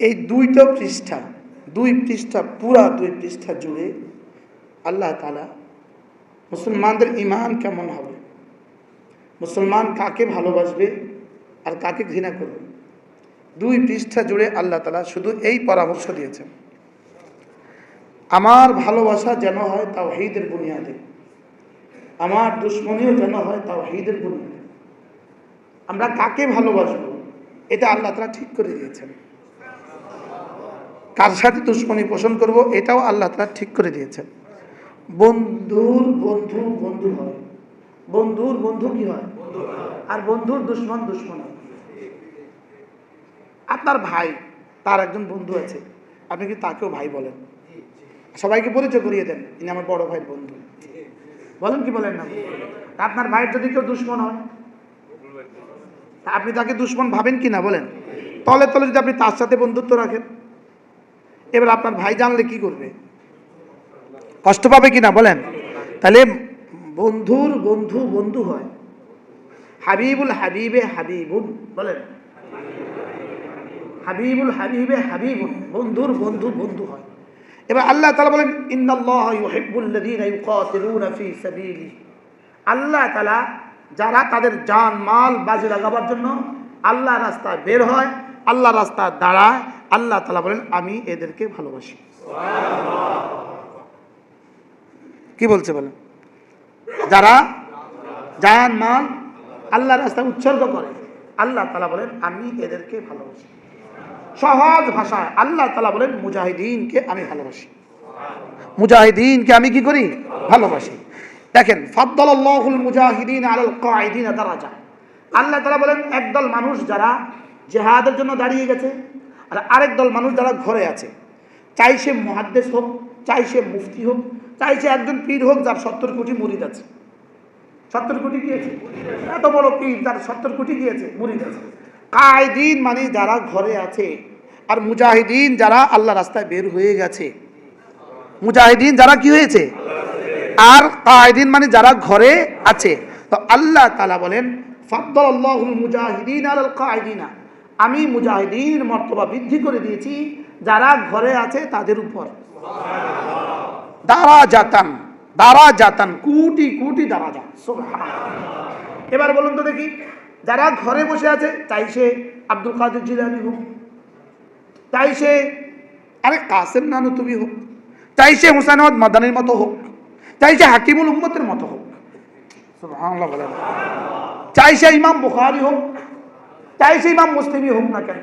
এই দুইটা পৃষ্ঠা, দুই পৃষ্ঠা, পুরা দুই পৃষ্ঠা জুড়ে আল্লাহ তালা মুসলমানদের ইমান কেমন হবে? মুসলমান কাকে ভালোবাসবে আর কাকে ঘৃণা করবে? দুই পৃষ্ঠা জুড়ে আল্লাহ তালা শুধু এই পরামর্শ দিয়েছেন। আমার ভালোবাসা যেন হয় তাও হিদের বুনিয়াদে। আমার দুশ্মনীও যেন হয় তাও হিদের বুনিয়াদে। আমরা কাকে ভালোবাসবো? এটা আল্লাহ তালা ঠিক করে দিয়েছেন। কার সাথে দুশ্মনী পোষণ করব, এটাও আল্লাহ তালা ঠিক করে দিয়েছেন। বন্ধুর বন্ধু বন্ধু হয়। বন্ধুর বন্ধু কি হয়? আর বন্ধুর দুশ্মন দুশ্মন হয়। আপনার ভাই, তার একজন বন্ধু আছে। আপনি কি তাকেও ভাই বলেন? সবাইকে পরিচয় করিয়ে দেন, ইনি আমার বড় ভাইয়ের বন্ধু। বলেন কি বলেন না? আপনার ভাইয়ের যদি কেউ দুশ্মন হয়? আপনি তাকে দুশ্মন ভাবেন কি না বলেন? তলে তলে যদি আপনি তার সাথে বন্ধুত্ব রাখেন। এবার আপনার ভাই জানলে কি করবে? কষ্ট পাবে কি না বলেন। তাহলে বন্ধুর বন্ধু বন্ধু হয়। হাবিবুল হাবিবে হাবিবুন বলেন। হাবিবুল হাবিবে হাবিবুন বন্ধুর বন্ধু বন্ধু হয়। এবার আল্লাহ তালা বলেন আল্লাহ তালা যারা তাদের জান, মাল, বাজি লাগাবার জন্য আল্লাহ রাস্তায় বের হয়। আল্লাহ রাস্তায় দাঁড়ায়, আল্লাহ তালা বলেন, আমি এদেরকে ভালোবাসি। কি বলছে বলেন? যারা জান মাল আল্লাহ রাস্তায় উৎসর্গ করে, আল্লাহ তালা বলেন, আমি এদেরকে ভালোবাসি। সহজ ভাষায় আল্লাহ তালা বলেন, মুজাহিদিনকে আমি ভালোবাসি। মুজাহিদিনকে আমি কি করি? ভালোবাসি। দেখেন ফাদ্দাল্লাহুল মুজাহিদিন আলাল কায়দিন দারাজা। আল্লাহ তালা বলেন, একদল মানুষ যারা জেহাদের জন্য দাঁড়িয়ে গেছে। আর আরেক দল মানুষ যারা ঘরে আছে, চাই সে মহাদ্দেশ হোক, চাই সে মুফতি হোক, চাই সে একজন পীর হোক যার সত্তর কোটি মুরিদ আছে। সত্তর কোটি গিয়েছে এত বড় পীর তার সত্তর কোটি গিয়েছে মুরিদ আছে। কায়দিন মানে যারা ঘরে আছে, আর মুজাহিদিন যারা আল্লাহ রাস্তায় বের হয়ে গেছে। মুজাহিদিন যারা কি হয়েছে? আর কায়দিন মানে যারা ঘরে আছে। তো আল্লাহ তালা বলেন ফাদ্দাল্লাহুল মুজাহিদিন আলাল কায়দিনা। আমি মুজাহিদিনের মর্তবা বৃদ্ধি করে দিয়েছি, যারা ঘরে আছে তাদের উপর। দারা জাতান দারা জাতান কুটি কোটি দারা যান এবার বলুন তো দেখি, যারা ঘরে বসে আছে চাই সে আব্দুল কাদের জিলানি হোক চাই সে আরে কাসেম নানু তুমি হোক চাই সে হুসাইন মাদানির মতো হোক চাই সে হাকিমুল উম্মতের মতো হোক চাই সে ইমাম বুখারি হোক চাই সে ইমাম মুসলিমই হোক না কেন?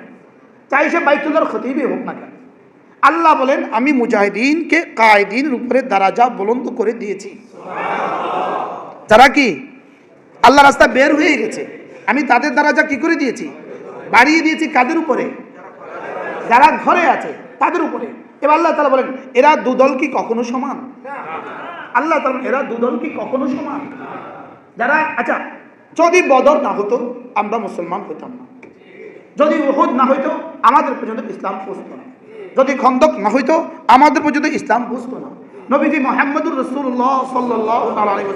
চাই সে বাইতুল্লার খতিবই হোক না কেন? আল্লাহ বলেন আমি মুজাহিদিনকে কায়দিনের উপরে দারাজা বুলন্দ করে দিয়েছি। যারা কি? আল্লাহ রাস্তা বের হয়ে গেছে। আমি তাদের দারাজা কি করে দিয়েছি? বাড়িয়ে দিয়েছি কাদের উপরে? যারা ঘরে আছে তাদের উপরে। এবার আল্লাহ তালা বলেন এরা দুদল কি কখনো সমান? আল্লাহ তালা এরা দুদল কি কখনো সমান? যারা আচ্ছা যদি বদর না হতো আমরা মুসলমান হইতাম না। যদি উহুদ না হইতো, আমাদের পর্যন্ত ইসলাম পুষত না। যদি খন্দক না হইতো, আমাদের পর্যন্ত ইসলাম বুঝত না। নবীজি মোহাম্মদুর রসুল্লাহ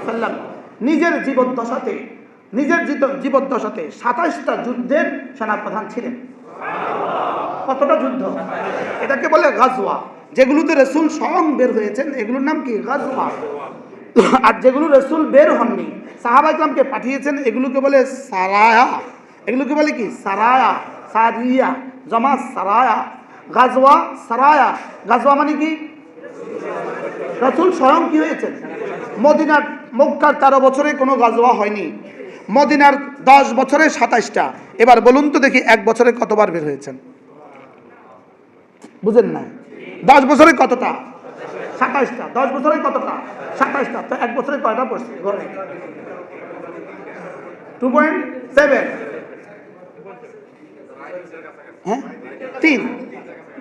সাল্লাম নিজের জীবদ্দশাতে, নিজের জীব- জীবদ্দশাতে সাতাশটা যুদ্ধের সেনাপ্রধান ছিলেন। কতটা যুদ্ধ? এটাকে বলে গাজওয়া। যেগুলোতে রসুল স্বয়ং বের হয়েছেন, এগুলোর নাম কি? গাজওয়া। আর যেগুলো রসুল বের হননি সাহাবা ইকরামকে পাঠিয়েছেন, এগুলোকে বলে সারায়া। এগুলোকে বলে কি? সারায়া, সারিয়া, জমা সারায়া, গাজওয়া সারায়া। গাজওয়া মানে কি? রসুল স্বয়ং কি হয়েছেন? মদিনার মক্কার তেরো বছরে কোনো গাজওয়া হয়নি। মদিনার দশ বছরে সাতাইশটা। এবার বলুন তো দেখি এক বছরে কতবার বের হয়েছেন? বুঝেন না দশ বছরে কতটা? সাতাইশটা, দশ বছরে কতটা? সাতাইশটা, তো এক বছরে কয়টা পড়ছে ঘরে? টু পয়েন্ট সেভেন হ্যাঁ? তিন।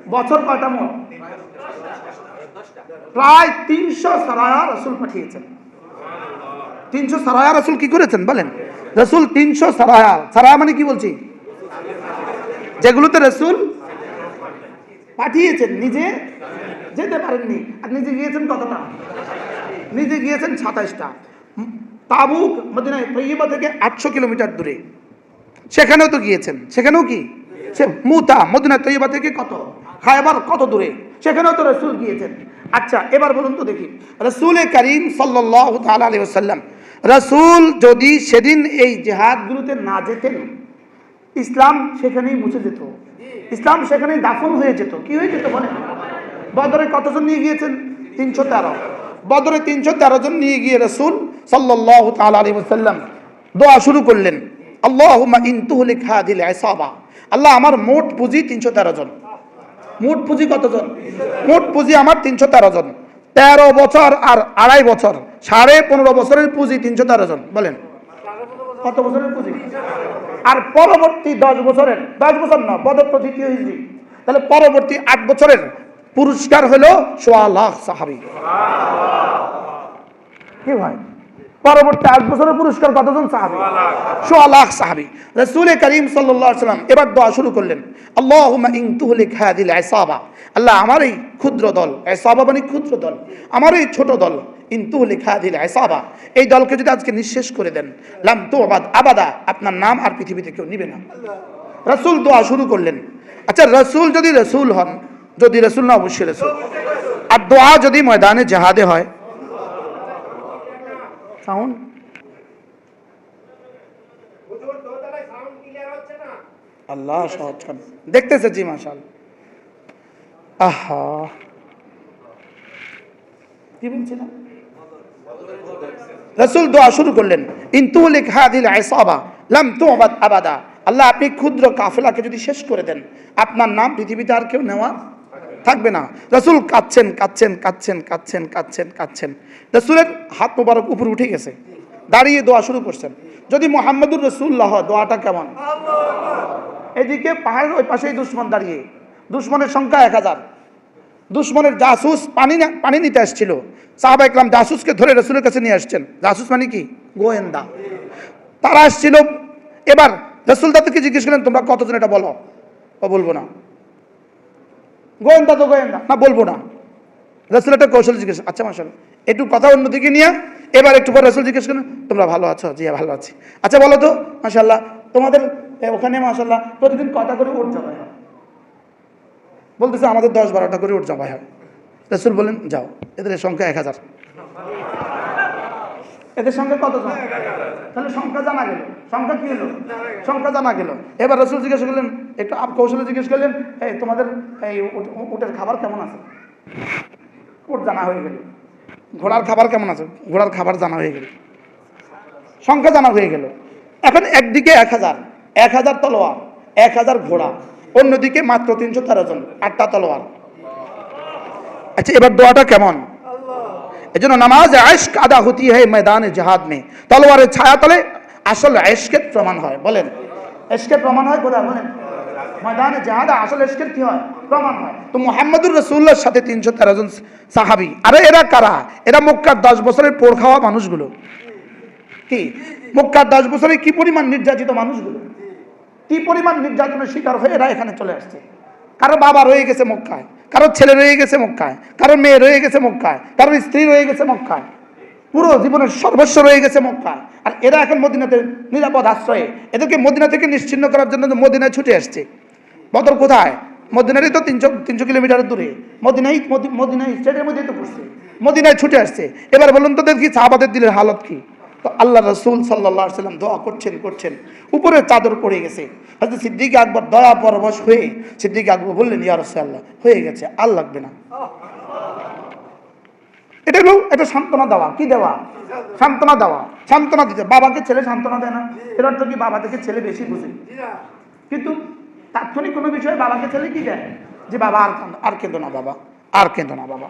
বছর কয়টা প্রায় তিনশো সারায়া রসুল পাঠিয়েছেন। তিনশো সারায়া রসুল কি করেছেন বলেন? রসুল তিনশো সারায়া। সারায়া মানে কি বলছি? যেগুলোতে রসুল পাঠিয়েছেন, নিজে যেতে পারেননি। আর নিজে গিয়েছেন কতটা? নিজে গিয়েছেন সাতাইশটা। তাবুক মদিনায় তৈবা থেকে আটশো কিলোমিটার দূরে। সেখানেও তো গিয়েছেন। সেখানেও কি? সে মুতা মদিনা তৈবা থেকে কত? খায়বার কত দূরে? সেখানেও তো রসুল গিয়েছেন। আচ্ছা এবার বলুন তো দেখি। রসুল করিম সাল্লাহ রসুল যদি সেদিন এই জেহাদগুলোতে না যেতেন, ইসলাম সেখানেই মুছে যেত। ইসলাম সেখানেই দাফন হয়ে যেত। কি হয়ে যেত বলেন? বদরে কতজন নিয়ে গিয়েছেন? তিনশো তেরো। বদরে তিনশো তেরো জন নিয়ে গিয়ে রসুল সাল্লাহ তাল আলী সাল্লাম দোয়া শুরু করলেন। আল্লাহ ইন্তুহলি খা দিলে সাবা আল্লাহ আমার মোট পুঁজি তিনশো তেরো জন। মোট পুঁজি কতজন? মোট পুঁজি আমার তিনশো তেরো জন। তেরো বছর আর আড়াই বছর, সাড়ে পনেরো বছরের পুঁজি তিনশো তেরো জন। বলেন, কত বছরের পুঁজি? আর পরবর্তী দশ বছরের, দশ বছর না পদত্ব দ্বিতীয় তাহলে পরবর্তী আট বছরের পুরস্কার হলো সোয়া লাখ সাহাবি। কি ভাই? পরবর্তী আট বছরের পুরস্কার কতজন সাহাবি? সোয়া লাখ। সাহাবি। রসুল করিম সাল্লাম এবার দোয়া শুরু করলেন। আল্লাহ ইংতুহলি খায়াদিল এসাবা আল্লাহ আমার এই ক্ষুদ্র দল এসাবা মানে ক্ষুদ্র দল আমার এই ছোট দল ইন্তুহলি খায়াদিল এসাবা এই দলকে যদি আজকে নিঃশেষ করে দেন লাম তো আবাদ আবাদা আপনার নাম আর পৃথিবীতে কেউ নিবে না। রসুল দোয়া শুরু করলেন। আচ্ছা রসুল যদি রসুল হন যদি রসুল না অবশ্যই রসুল। আর দোয়া যদি ময়দানে জাহাদে হয়। সাউন্ড? আল্লাহ, সহজ দেখতেছে জি মাশাল আহা। কি বলছিলাম রসুল দোয়া শুরু করলেন। ইন্তুলিক হাদিল আইসাবা লাম আবাদা। আল্লাহ, আপনি ক্ষুদ্র কাফেলাকে যদি শেষ করে দেন, আপনার নাম পৃথিবীতে আর কেউ নেওয়া থাকবে না। রসুল কাঁদছেন কাঁদছেন কাঁদছেন কাঁদছেন কাঁদছেন কাঁদছেন। রসুলের হাত মোবারক উপরে উঠে গেছে। দাঁড়িয়ে দোয়া শুরু করছেন। যদি মোহাম্মদুর রসুল্লাহ দোয়াটা কেমন? এদিকে পাহাড়ের ওই পাশেই দুশ্মন দাঁড়িয়ে। দুশ্মনের সংখ্যা এক হাজার। দুশ্মনের জাসুস পানি পানি নিতে আসছিল। সাহাবা ইকলাম জাসুসকে ধরে রসুলের কাছে নিয়ে আসছেন। জাসুস মানে কি? গোয়েন্দা। তারা আসছিল। এবার রসুল তাদেরকে জিজ্ঞেস করলেন, তোমরা কতজন এটা বলো? ও, বলব না। গোয়েন্দা তো গোয়েন্দা। না, বলব না। রসুল একটা কৌশল জিজ্ঞেস আচ্ছা মাসাল একটু কথা অন্যদিকে নিয়ে, এবার একটু পর রসুল জিজ্ঞেস করেন তোমরা ভালো আছো? জি, ভালো আছি। আচ্ছা বলো তো মাসাল্লাহ তোমাদের ওখানে মাসাল্লাহ প্রতিদিন কটা করে উঠ জবাই হয়? বলতেছে আমাদের দশ বারোটা করে উঠ জবাই হয়। রসুল বলেন যাও, এদের সংখ্যা এক হাজার। এদের সংখ্যা কতজন তাহলে সংখ্যা জানা গেল। সংখ্যা কি হলো? সংখ্যা জানা গেল। এবার রসুল জিজ্ঞেস করলেন, একটু আপ কৌশলে জিজ্ঞেস করলেন, এই, তোমাদের এই উটের খাবার কেমন আছে? উট জানা হয়ে গেল। ঘোড়ার খাবার কেমন আছে? ঘোড়ার খাবার জানা হয়ে গেল। সংখ্যা জানা হয়ে গেল। এখন একদিকে এক হাজার। এক হাজার তলোয়ার, এক হাজার ঘোড়া। অন্যদিকে মাত্র তিনশো তেরো জন, আটটা তলোয়ার। আচ্ছা এবার দোয়াটা কেমন? এই জন্য নামাজ আয়স্ক আদা হতি হয় ময়দানে জাহাদ মে তলোয়ারের ছায়া তলে আসল আয়স্কের প্রমাণ হয়। বলেন এসকের প্রমাণ হয় কোথায়? বলেন। ময়দানে আসল এসকের কি হয়? তো মোহাম্মদুর রসুল্লার সাথে তিনশো তেরো জন সাহাবি। আরে এরা কারা? এরা মক্কার দশ বছরের পোড় খাওয়া মানুষগুলো। কি? মক্কার দশ বছরে কি পরিমাণ নির্যাতিত মানুষগুলো? কি পরিমাণ নির্যাতনের শিকার হয়ে এরা এখানে চলে আসছে? কারও বাবা রয়ে গেছে মক্কায়। কারও ছেলে রয়ে গেছে মক্কায় কারও মেয়ে রয়ে গেছে মক্কায় কারও স্ত্রী রয়ে গেছে মক্কায়, পুরো জীবনের সর্বস্ব রয়ে গেছে মক্কায়। আর এরা এখন মদিনাতে নিরাপদ আশ্রয়ে। এদেরকে মদিনা থেকে নিশ্চিন্ন করার জন্য মদিনায় ছুটে আসছে। বদর কোথায়? মদিনারই তো তিনশো তিনশো কিলোমিটার দূরে। মদিনাই মদি- মদিনাই স্টেটের মধ্যেই তো পড়ছে। মদিনায় ছুটে আসছে। এবার বলুন তো দেখি সাহাবাদের দিলের হালত কি? তো আল্লাহ রসুল সাল্লাহ সাল্লাম দোয়া করছেন করছেন। উপরে চাদর পড়ে গেছে। হয়তো সিদ্দিক আকবর দয়া পরবশ হয়ে সিদ্দিক আকবর বললেন, ইয়া রসুল্লাহ হয়ে গেছে, আর লাগবে না। এটা হলো একটা সান্ত্বনা দেওয়া। কি দেওয়া? সান্ত্বনা দেওয়া। সান্ত্বনা দিতে। বাবাকে ছেলে সান্ত্বনা দেয় না। এর অর্থ কি? বাবা থেকে ছেলে বেশি বুঝে। কিন্তু তাৎক্ষণিক কোনো বিষয়ে বাবাকে ছেলে কি দেয়? যে বাবা আর আর কেঁদো না বাবা, আর কেঁদো না বাবা।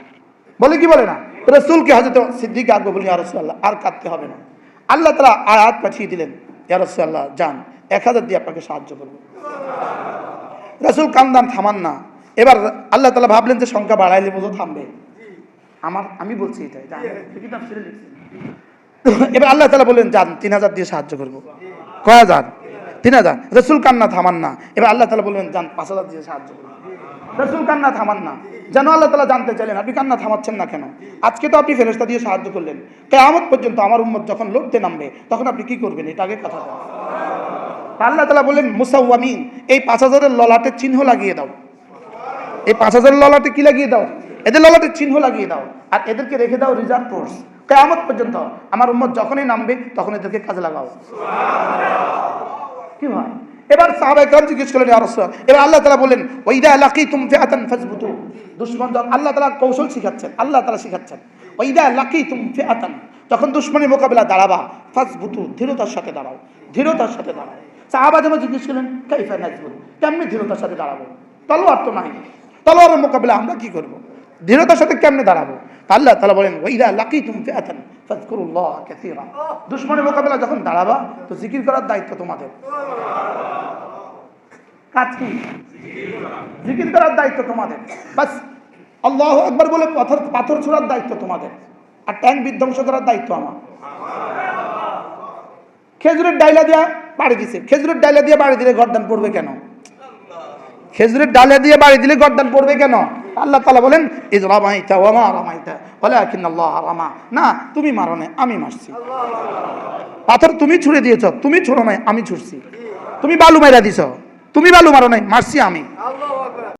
বলে কি বলে না? রসুলকে হজরত সিদ্দিক আকবর বলি আরসাল্লাহ আর কাঁদতে হবে না। আল্লাহ তালা আয়াত পাঠিয়ে দিলেন ইয়ারসাল্লাহ যান, এক হাজার দিয়ে আপনাকে সাহায্য করব। রসুল কান্দান, থামান না। এবার আল্লাহ তালা ভাবলেন যে সংখ্যা বাড়াইলে বোঝো থামবে। আমার, আমি বলছি লিখছি। এবার আল্লাহ তালা বললেন, যান, তিন হাজার দিয়ে সাহায্য করব। কয় হাজার? তিন হাজার। রসুল কান্না, থামান না। এবার আল্লাহ তালা বললেন, যান, পাঁচ হাজার দিয়ে সাহায্য করব। রসুল কান্না থামান না। যেন আল্লাহ তালা জানতে চাইলেন, আপনি কান্না থামাচ্ছেন না কেন? আজকে তো আপনি ফেরেস্তা দিয়ে সাহায্য করলেন। কেয়ামত পর্যন্ত আমার উম্মত যখন লড়তে নামবে, তখন আপনি কি করবেন? এটা আগে কথা আল্লাহ তালা বললেন মুসাউমিন এই পাঁচ হাজারের ললাটের চিহ্ন লাগিয়ে দাও। এই পাঁচ হাজারের ললাটে কি লাগিয়ে দাও? এদের ললাটের চিহ্ন লাগিয়ে দাও। আর এদেরকে রেখে দাও রিজার্ভ ফোর্স কেয়ামত পর্যন্ত আমার উম্মত যখনই নামবে, তখন এদেরকে কাজে লাগাও। কি হয় এবার সাহাবা একরাম জিজ্ঞেস করলেন রাসূলুল্লাহ। এবার আল্লাহ তাআলা বললেন ওয়াইদা লাকিতুম ফিআতান ফাসবুতু। দুশমন যখন আল্লাহ তাআলা কৌশল শিখাচ্ছেন, আল্লাহ তাআলা শিখাচ্ছেন ওয়াইদা লাকিতুম ফিআতান। যখন দুশমনের মোকাবেলা দাঁড়াবা, ফাসবুতু দৃঢ়তার সাথে দাঁড়াও দৃঢ়তার সাথে দাঁড়াও। সাহাবা জিজ্ঞেস করলেন, কাইফা নাজবুত কেমনি দৃঢ়তার সাথে দাঁড়াবো? তলোয়ার তো নাই। তলোয়ারের মোকাবেলা আমরা কি করব? দৃঢ়তার সাথে কেমনে দাঁড়াবো? আল্লাহ তাআলা বলেন ওয়াইদা লাকিতুম ফিআতান ফাযকুরুল্লাহ কাসীরা। দুশমনের মোকাবেলা যখন দাঁড়াবা, তো জিকির করার দায়িত্ব তোমাদের। কাজ কি? জিকির করার দায়িত্ব তোমাদের। বাস, আল্লাহ একবার বলে পাথর পাথর ছোড়ার দায়িত্ব তোমাদের। আর ট্যাঙ্ক বিধ্বংস করার দায়িত্ব আমার। খেজুরের ডাইলা দিয়া বাড়ি দিছে। খেজুরের ডাইলা দিয়ে বাড়ি দিলে গরদান পড়বে কেন? খেজুরের ডালে দিয়ে বাড়ি দিলে গরদান পড়বে কেন? আল্লাহ তালা বলেন ইজ রামাইতা রামাইতা বলে আকিন আল্লাহ না, তুমি মারো নাই, আমি মারছি। পাথর তুমি ছুড়ে দিয়েছ, তুমি ছুড়ো নাই, আমি ছুড়ছি। তুমি বালু মাইরা দিছ। তুমি বালু মারো নাই মারছি আমি।